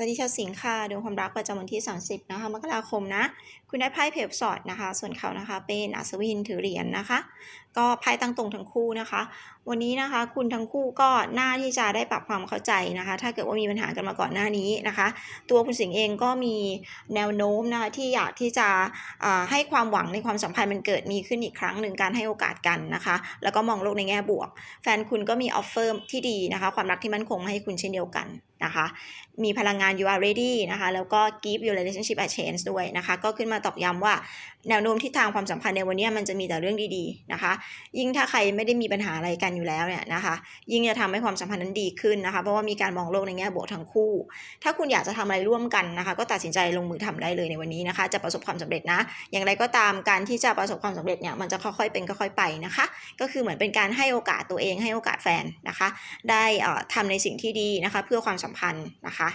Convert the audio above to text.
สวัสดีชาวสิงค์ค่ะดวงความรักประจำวันที่ 30 นะคะมกราคมนะ คุณได้ไพ่เพลสอดนะคะ ส่วนเขานะคะ เป็นอัศวินถือเหรียญนะคะ ก็ไพ่ตั้งตรงทั้งคู่นะคะ วันนี้นะคะ คุณทั้งคู่ก็น่าที่จะได้ปรับความเข้าใจนะคะ ถ้าเกิดว่ามีปัญหากันมาก่อนหน้านี้นะคะ ตัวคุณสิงห์เองก็มีแนวโน้มนะคะที่อยากที่จะให้ความหวังในความสัมพันธ์มันเกิดมีขึ้นอีกครั้งหนึ่งการให้โอกาสกันนะคะ แล้วก็มองโลกในแง่บวก แฟนคุณก็มีออฟเฟอร์ที่ดีนะคะ ความรักที่มั่นคงให้คุณเช่นเดียวกัน นะคะ มีพลังงาน you are ready นะคะ แล้วก็ give your relationship a chance ด้วยนะคะ ก็ขึ้นมาตอกย้ำว่าแนวโน้มทิศทางความสัมพันธ์ในวันนี้มันจะมีแต่เรื่องดีๆนะคะ ยิ่งถ้าใครไม่ได้มีปัญหาอะไรกันอยู่แล้วเนี่ยนะคะ ยิ่งจะทำให้ความสัมพันธ์นั้นดีขึ้นนะคะ เพราะว่ามีการมองโลกในแง่บวกทั้งคู่ ถ้าคุณอยากจะทำอะไรร่วมกันนะคะ ก็ตัดสินใจลงมือทำได้เลยในวันนี้นะคะ จะประสบความสำเร็จนะ อย่างไรก็ตามการที่จะประสบความสำเร็จเนี่ย มันจะค่อยๆเป็นค่อยๆไปนะคะ ก็คือเหมือนเป็นการให้โอกาสตัวเองให้โอกาสแฟนนะคะ ได้เอ่อทำในสิ่งที่ดีนะคะ เพื่อความสัมพันธ์นะคะ